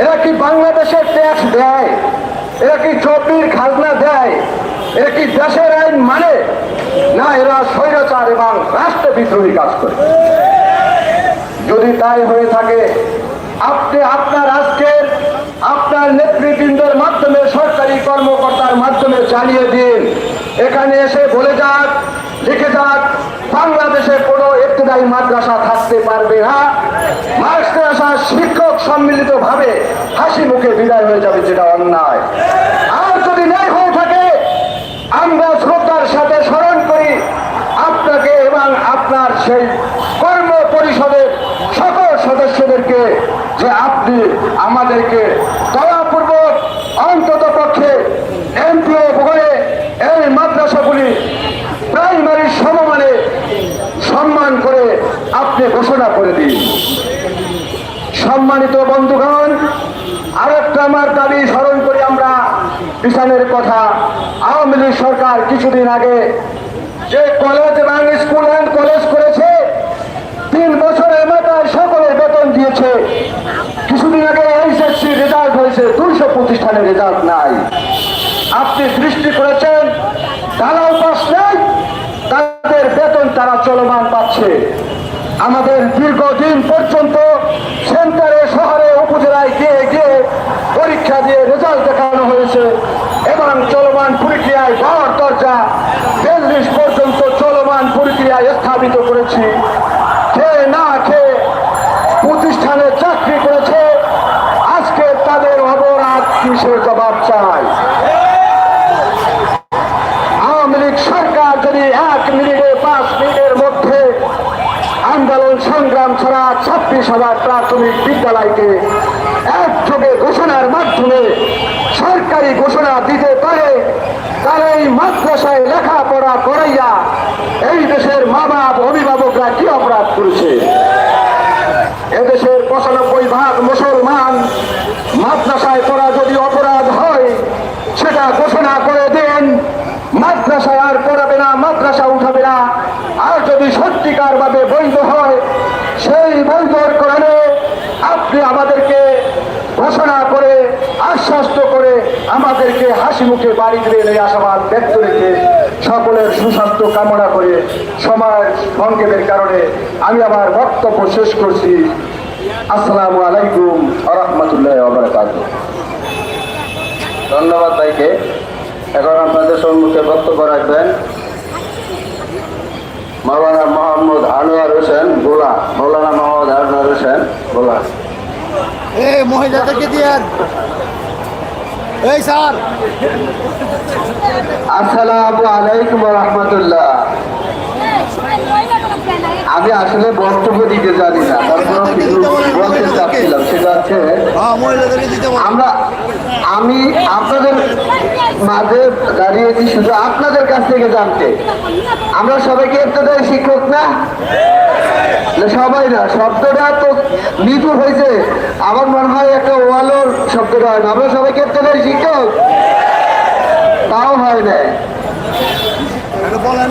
এরা কি বাংলাদেশের ট্যাক্স দেয়? এরা কি চব্বির খাজনা দেয়? এরা কি দেশের আইন মানে? না, এরা স্বৈরাচার এবং রাষ্ট্র বিদ্রোহী কাজ করে। যদি তাই হয়ে থাকে, আপনি আপনার আজকের আপনার নেতৃবৃন্দের মাধ্যমে সরকারি কর্মকর্তার মাধ্যমে চালিয়ে দিন। এখানে এসে বলে যাক, লিখে যাক, বাংলাদেশে ইবতদায়ী মাদ্রাসা থাকতে পারবে না। মাদ্রাসা শিক্ষক সম্মিলিত ভাবে হাসি মুখে বিদায় হয়ে যাবে যেটা অন্যায়। আর যদি ন্যায় হয়ে থাকে, আমরা শ্রদ্ধার সাথে স্মরণ করি আপনাকে এবং আপনার সেই কর্ম পরিষদের সকল সদস্যদেরকে যে আপনি আমাদেরকে দয়াপূর্বক অন্তত পক্ষে এমপিও করে এই মাদ্রাসাগুলি প্রাইমারি সমমানে সম্মান করে আপনি ঘোষণা করে দিন। সম্মানিত বন্ধুগণ, আরেকটা আমার দাবি স্মরণ করি আমরা। কিষানের কথা, আওয়ামী লীগ সরকার কিছুদিন আগে যে কলেজ এবং স্কুল অ্যান্ড কলেজ করেছে, তিন বছরের মাথায় সকলের বেতন দিয়েছে। কিছুদিন আগে এইচএসসি রেজাল্ট হয়েছে, দুইশো প্রতিষ্ঠানের রেজাল্ট নাই। আপনি সৃষ্টি করেছেন, দালাল পাস নেই তাদের বেতন তারা চলমান পাচ্ছে। আমাদের দীর্ঘদিন পর্যন্ত সেন্টারে, শহরে, উপজেলায় গিয়ে গিয়ে পরীক্ষা দিয়ে রেজাল্ট দেখানো হয়েছে এবং চলমান প্রক্রিয়ায় ঘর দরজা বেল্লিশ পর্যন্ত চলমান প্রক্রিয়ায় স্থাপিত করেছি খেয়ে না খেয়ে প্রতিষ্ঠানে চাকরি করেছে আজকে তাদের অপরাধ কিসের জবাব চায় আওয়ামী লীগ সরকার যদি এক মিনিটে পাঁচ মিনিটের মধ্যে আন্দোলন সংগ্রাম ছাড়া ছাব্বিশ হাজার প্রাথমিক বিদ্যালয়কে একযোগে ঘোষণার মাধ্যমে সরকারি ঘোষণা দিতে পারে তাহলে এই মাদ্রাসায় লেখাপড়া করাইয়া এই দেশের মা বাপ অভিভাবকরা কি অপরাধ করেছে? এদেশের পঁচানব্বই ভাগ মুসলমান মাদ্রাসায় পড়া যদি অপরাধ হয়, সেটা ঘোষণা করে দেন। মাদ্রাসায় আর পড়াবে না, মাদ্রাসা উঠাবে না। আর যদি সত্যিকার ভাবে বৈধ হয় আপনি আমাদেরকে ঘোষণা করে, আশ্বস্ত করে আমাদেরকে হাসি মুখে বাড়ি দিলেন এই আশাবাদ ব্যক্ত রেখে সকলের সুস্বাস্থ্য কামনা করে সময় সংক্ষেপের কারণে আমি আমার বক্তব্য শেষ করছি। আসসালামু আলাইকুম আরহামতুল্লাহ ধন্যবাদ ভাইকে। এখন আপনাদের সম্মুখে বক্তব্য রাখবেন। মৌলানা মোহাম্মদ আনোয়ার হোসেন গোলা মৌলানা মোহাম্মদ আনোয়ার হোসেন গোলা। এই মহিলাদেরকে দিয়ে এই স্যার। আসসালামু আলাইকুম রহমতুল্লাহ। আমি আসলে বক্তব্য দিতে জানি না বলতে চাচ্ছিলাম সেটা হচ্ছে হ্যাঁ আমরা আমি আপনাদের মাঝে দাঁড়িয়েছি শুধু আপনাদের কাছ থেকে জানতে। আমরা সবাইকে ইবতদায়ী শিক্ষক না, সবাই না, শব্দটা তো মৃদু হয়েছে। আমার মনে হয় একটা ওয়ালোর শব্দটা হয় না। আমরা সবাইকে ইবতদায়ী শিক্ষক। তাও হয় না।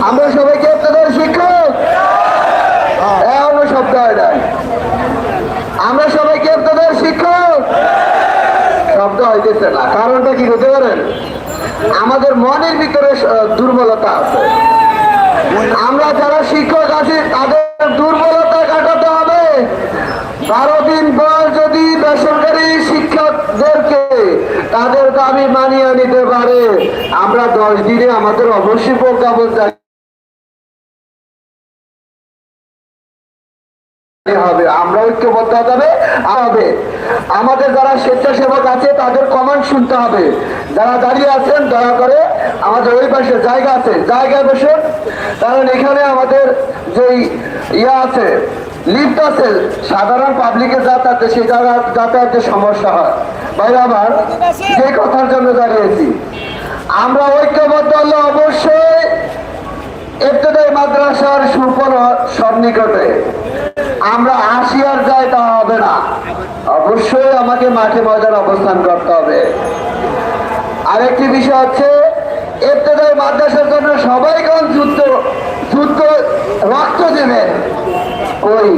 আমরা সবাইকে ইবতদায়ী শিক্ষক। এমন শব্দ হয় না। আমরা ইবতদায়ী শিক্ষক। শব্দ হইতেছে না। কারণটা কি হতে পারেন? আমাদের মনের ভিতরে দুর্বলতা আছে। আমরা যারা শিক্ষক আছি, তাদের বারো দিন পর যদি বেসরকারি শিক্ষকদেরকে তাদের দাবি মানিয়ে নিতে পারে, আমরা দশ দিনে আমাদের অবশ্যই প্রজ্ঞাপন হবে। হবে। আমাদের যারা স্বেচ্ছাসেবক আছে, তাদের কমান্ড শুনতে হবে। যারা দাঁড়িয়ে আছেন, দয়া করে আমাদের জায়গা আছে। কারণ এখানে আমাদের যেই ইয়া আছে লিফট আছে। সাধারণ পাবলিকের যাতায়াতে জায়গা যাতায়াতের সমস্যা হয়। ভাই আমার, যে কথার জন্য দাঁড়িয়েছি। আমরা ঐক্যবদ্ধ হলে অবশ্যই ইবতদায়ী মাদ্রাসার সুফল সন্নিকটে আমরা আসি আর যাই তা হবে না। অবশ্যই আমাকে মাঠে ময়দানে অবস্থান করতে হবে। আরেকটি বিষয় হচ্ছে, ইবতদায়ী মাদ্রাসার জন্য সবাই যুদ্ধ যুদ্ধ, রক্ত দেবেন ওই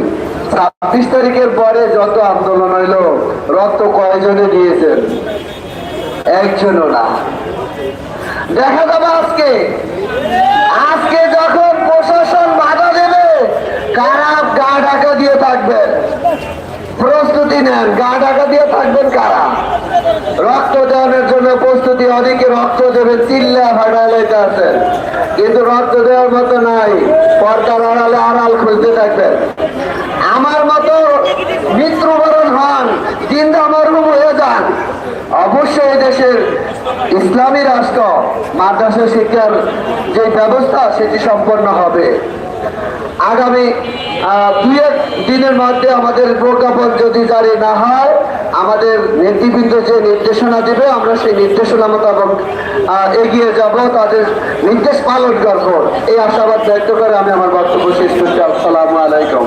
ছাব্বিশ তারিখের পরে যত আন্দোলন হইল, রক্ত কয়জনে দিয়েছেন একজনও না। দেখা যাবে আজকে। আজকে যখন প্রশাসন বাধা দেবে, কারা গা ঢাকা দিয়ে থাকবেন প্রস্তুতি নেন। গা ঢাকা দিয়ে থাকবেন কারা? রক্ত দেওয়ার জন্য প্রস্তুতি, অনেকে রক্ত দেবে, চিল্লা ভাড়ালাইতে আছেন কিন্তু রক্ত দেওয়ার মতো নাই, পর্দার আড়ালে আড়াল খুলতে থাকবেন। আমার মতো মৃত্যুবরণ হন চিন্তা মরুম হয়ে যান। অবশ্যই দেশের ইসলামী রাষ্ট্র, মাদ্রাসা শিক্ষার যে ব্যবস্থা, সেটি সম্পন্ন হবে। আগামী দুই এক দিনের মধ্যে আমাদের প্রজ্ঞাপন যদি জারি না হয়, আমাদের নেতৃবৃন্দ যে নির্দেশনা দিবে, আমরা সেই নির্দেশনা মোতাবেক এগিয়ে যাব, তাদের নির্দেশ পালন করব। এই আশাবাদ ব্যক্ত করে আমি আমার বক্তব্য শেষ করছি। আসসালামু আলাইকুম।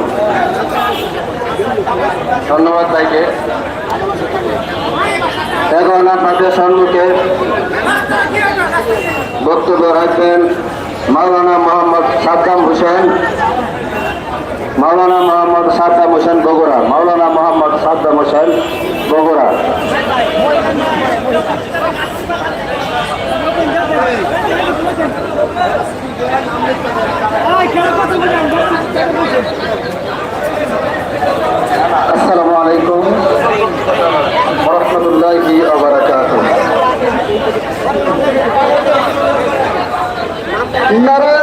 ধন্যবাদ ভাইকে। এখন আপনাদের সম্মুখে বক্তব্য রাখবেন। মাওলানা মোহাম্মদ সাদ্দাম হোসেন, মাওলানা মোহাম্মদ সাদ্দাম হোসেন বগুড়া, মাওলানা মোহাম্মদ সাদ্দাম হোসেন বগুড়া। আসসালামু আলাইকুম রহমতুল্লাহি আবরাকাতুহ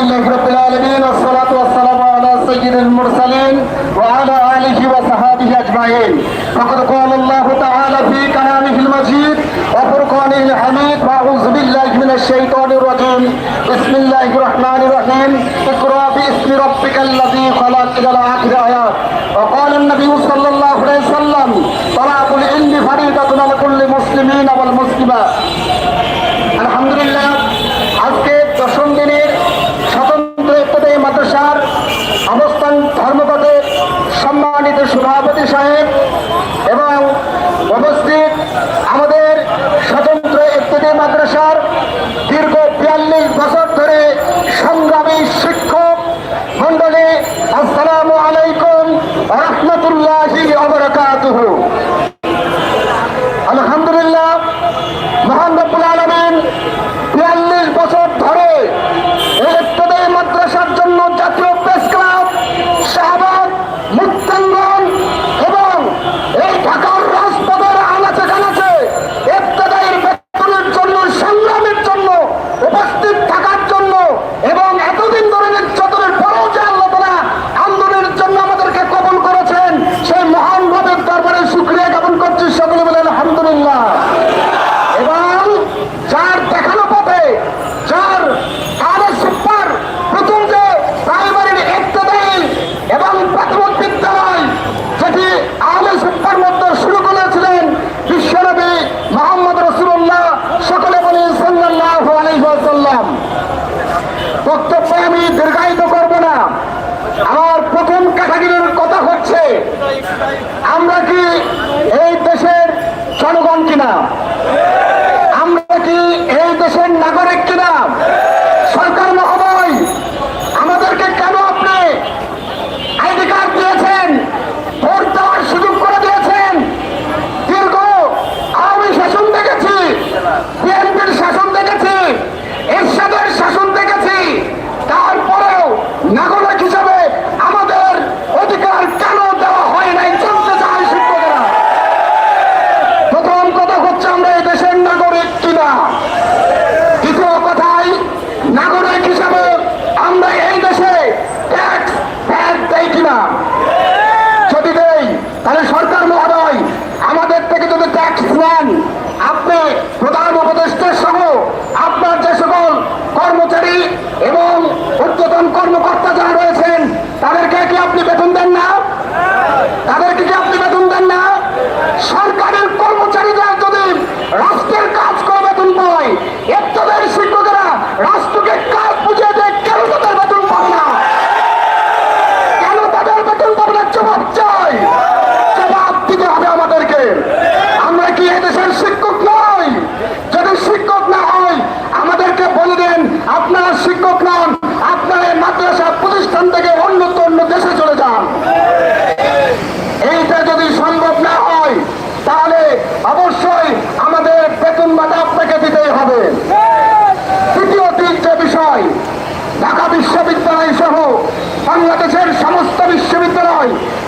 لله رب العالمين والصلاة والسلام على سيد المرسلين وعلى آله وصحابه أجمعين. فقد قال الله تعالى في كلامه المجيد وفرقانه الحميد وأعوذ بالله من الشيطان الرجيم. بسم الله الرحمن الرحيم. اقرأ باسم ربك الذي خلق إلى الآخر آيات وقال النبي صلى الله আসার দীর্ঘ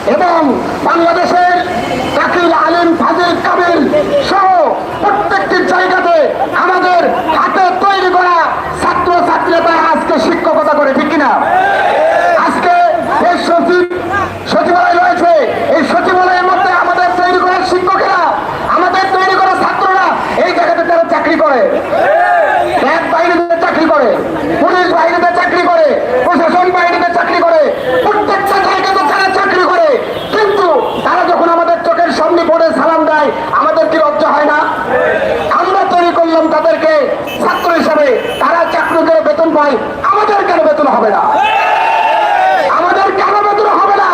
এবং বাংলাদেশের কাকিল আলিম ফাজিল কাবিল সহ প্রত্যেকটি জায়গাতে আমাদের হাতে তৈরি করা ছাত্র ছাত্রীরা আজকে শিক্ষকতা করে, ঠিক কিনা? আজকে সচিব সচিবালয় পাই আমাদের কেন বেতন হবে না? আমাদের কেন বেতন হবে না?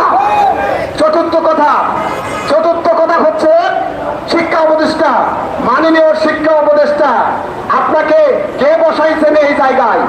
চতুর্থ কথা চতুর্থ কথা হচ্ছে শিক্ষা উপদেষ্টা, মাননীয় শিক্ষা উপদেষ্টা, আপনাকে কে বসাইছেন এই জায়গায়?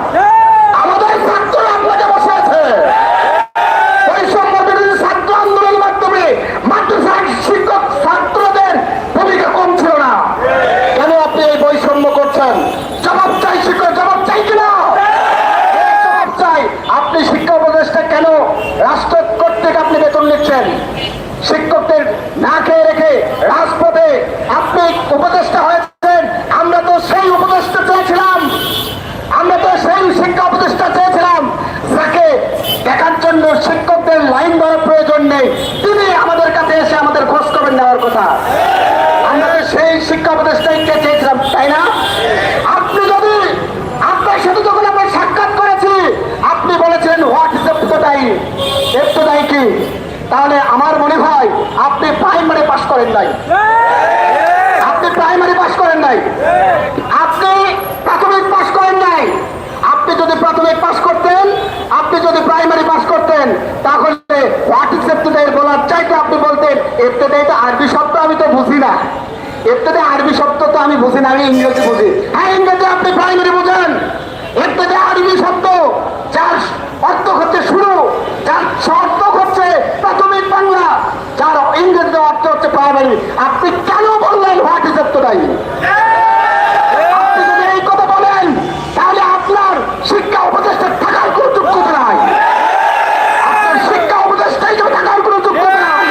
করেন নাই। আপনি প্রাইমারি পাস করেন নাই। আপনি প্রাথমিক পাস করেন নাই। আপনি যদি প্রাথমিক পাস করতেন, আপনি যদি প্রাইমারি পাস করতেন, তাহলে বলার চাইতে আপনি বলতেন এফতেদাই তো আরবি শব্দ আমি তো বুঝি না। এফতেদাই আরবি শব্দ তো আমি বুঝি না, আমি ইংরেজি বুঝি। হ্যাঁ ইংরেজি আপনি প্রাইমারি বুঝেন এফতেদাই আরবি শব্দ যার অর্থ হচ্ছে শুরু যার অর্থ হচ্ছে প্রাথমিক বাংলা যার ইংরেজি অর্থ হচ্ছে প্রাইমারি আপনি কেন বললেন হোয়াট ইজ এফতেদাই আপনি যদি এই কথা বলেন তাহলে আপনার শিক্ষা উপদেষ্টা থাকার কোনো যোগ্যতা নাই আপনার শিক্ষা উপদেষ্টা হিসেবে থাকার কোনো যোগ্যতা নাই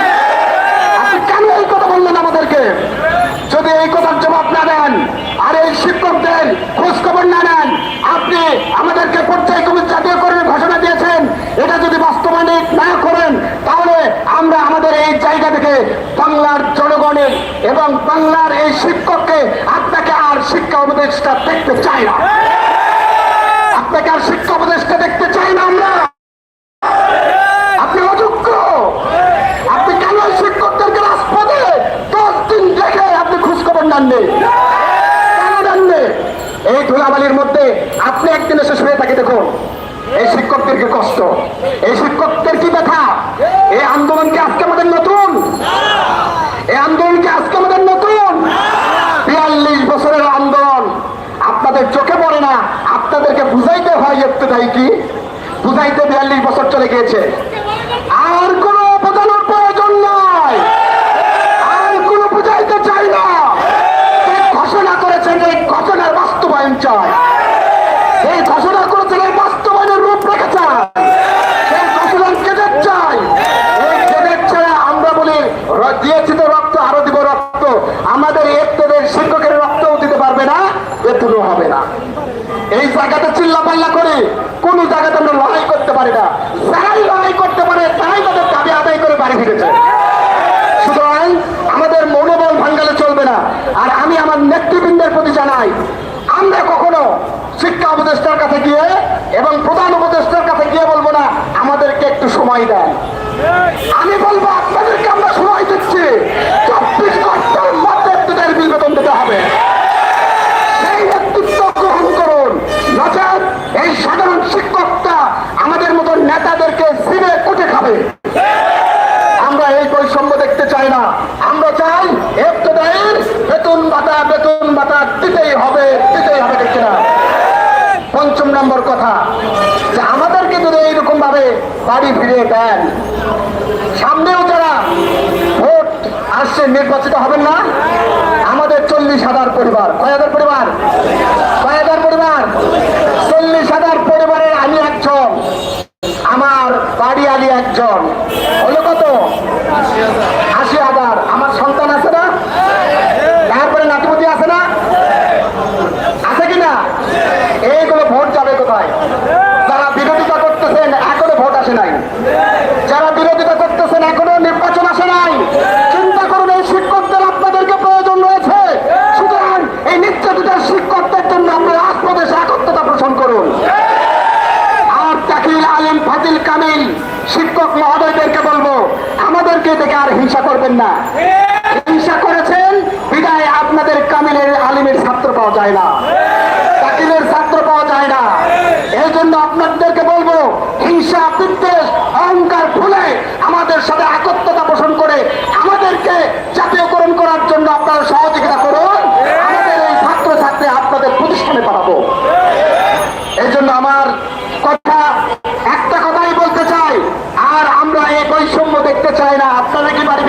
আপনি কেন এই কথা বললেন আমাদেরকে যদি এই কথার জবাব না দেন আর এই শিক্ষকদের খোঁজ খবর না নেন আপনি আমাদেরকে পর্যায় কমিটি জাতীয় কর্মী ঘোষণা দিয়েছেন এটা যদি বাস্তবায়ন না করেন তাহলে আমরা আমাদের এই জায়গা থেকে বাংলার জনগণের এবং বাংলার এই শিক্ষককে আপনাকে আর শিক্ষা উপদেষ্টা দেখতে চাই না। আপনাকে আর শিক্ষা উপদেষ্টা দেখতে চাই না আমরা। আপনি এই শিক্ষকদেরকে ধুলাবালির মধ্যে আপনি একদিন এসে দেখুন। এই শিক্ষকদের কি কষ্ট, এই শিক্ষকদের কি ব্যথা? এই আন্দোলন কি আজকে আমাদের নতুন এই আন্দোলন কি আজকে আমাদের নতুন বিয়াল্লিশ বছরের আন্দোলন আপনাদের চোখে পড়ে না আপনাদেরকে বুঝাইতে বিয়াল্লিশ বছর চলে গিয়েছে। আর কোনো বোঝানোর প্রয়োজন নয় আর কোনো বুঝাইতে চাই না। ঘোষণা করেছেন, এই ঘোষণার বাস্তবায়ন চায় এই ঘোষণা করেছেন এই বাস্তবায়নের রূপরেখা চায় সেই ঘোষণার গেজেট চাই এই গেজেট ছাড়া আমরা বলি র- দিয়েছি তো রক্ত আরও দিব রক্ত আমাদের একটাদের শিক্ষকের রক্তও দিতে পারবে না বেতনও হবে না এই জায়গাতে চিল্লা পাল্লা করে কোন জায়গাতে আমরা লড়াই করতে পারি না। যারাই লড়াই করতে পারে, তারাই তাদের দাবি আদায় করে বাড়ি ফিরেছে। সুতরাং আমাদের মনোবল ভাঙ্গালে চলবে না। আর আমি আমার নেতৃবৃন্দের প্রতি জানাই, আমরা কখনো শিক্ষা উপদেষ্টার কাছে গিয়ে এবং প্রধান উপদেষ্টার কাছে গিয়ে বলব না, আমাদেরকে একটু সময় দেন। আমি বলব, আপনাদেরকে আমরা সময় দিচ্ছি। নেতাদেরকে সিরে কুটে খাবে। আমরা এই বৈষম্য দেখতে চাই না। আমরা চাই একটুদের বেতন ভাতা বেতন ভাতা দিতেই হবে দিতেই হবে দেখছি না। পঞ্চম নম্বর কথা, যে আমাদেরকে যদি এইরকম ভাবে বাড়ি ফিরিয়ে দেন, সামনেও যারা ভোট আসছে, নির্বাচিত হবেন না, আমাদের চল্লিশ হাজার পরিবার। কয় হাজার পরিবার? কয় হাজার পরিবার? চল্লিশ হাজার পরিবারের আমি একজন। আমার বাড়ি একজন। হলো কত? আশি হাজার। আমার সন্তান আছে না? তারপরে নাতিপতি আছে না? আছে কিনা? এইগুলো ভোট যাবে কোথায় যারা বিরোধিতা করতেছেন এখনও ভোট আসে নাই যারা বিরোধিতা করতেছেন এখনও নির্বাচন আসে নাই চিন্তা করুন এই শিক্ষকদের আপনাদেরকে প্রয়োজন রয়েছে সুতরাং এই নির্যাতিত শিক্ষকদের জন্য আপনি রাজপ্রদেশে একত্রতা পোষণ করুন আর তাকিল আলিম ফাজিল শিক্ষক মহোদয়দেরকে বলব, আমাদেরকে দেখে আর হিংসা করবেন না। হিংসা করেছেন, বিদায় আপনাদের কামিলের আলিমের ছাত্র পাওয়া যায় না। তাকিলের ছাত্র পাওয়া যায় না। এই জন্য আপনাদেরকে বলব, হিংসা, বিদ্বেষ, অহংকার ভুলে আমাদের সাথে একত্রতা পোষণ করে আমাদেরকে জাতীয়করণ করার জন্য আপনারা সহযোগিতা করুন আমাদের এই ছাত্র ছাত্রী আপনাদের প্রতিষ্ঠানে পাঠাবো এই জন্য আমার কথা একটা কথাই বলতে চাই আর আমরা এই বৈষম্য দেখতে চায় না। আপনারা কি বাড়ি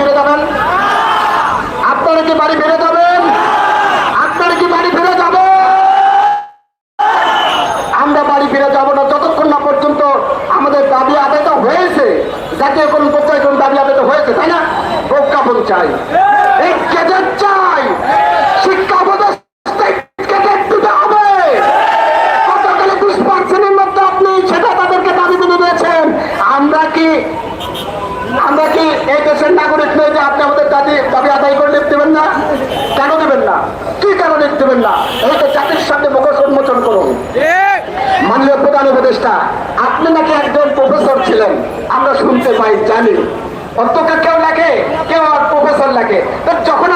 লাগে। তো যখন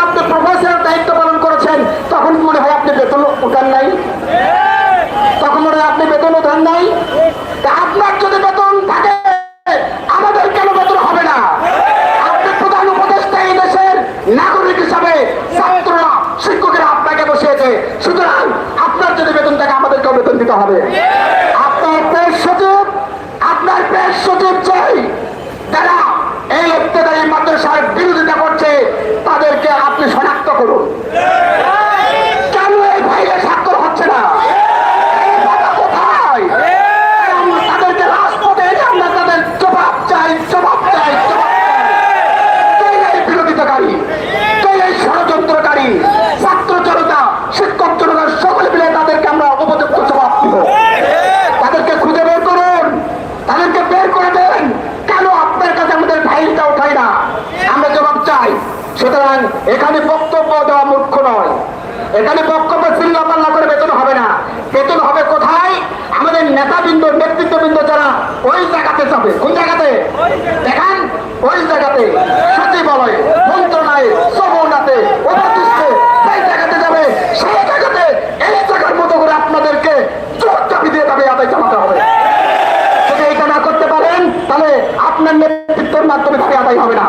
আদায় হবে না।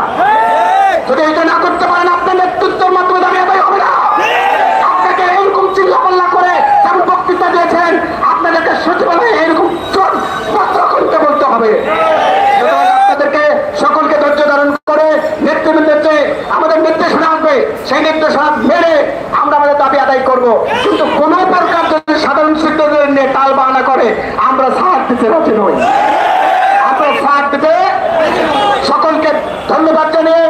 যদি এটা না করতে পারেন, আপনার নেতৃত্বের মাধ্যমে দাবি আদায় হবে না। আপনাকে এরকম চিল্লাপাল্লা করে তার বক্তৃতা দিয়েছেন, আপনাদেরকে সচিবালয়ে এরকম পত্র করতে বলতে হবে। সকলকে ধৈর্য ধারণ করে আমাদের নির্দেশনা আসবে, সেই নির্দেশনা মেনে আমরা আমাদের দাবি আদায় করব। কিন্তু কোন প্রকার যদি সাধারণ শিক্ষকদের নিয়ে টাল বাহানা করে, আমরা সাহায্য দিতে রাজি নই। ধন্যবাদ জানিয়ে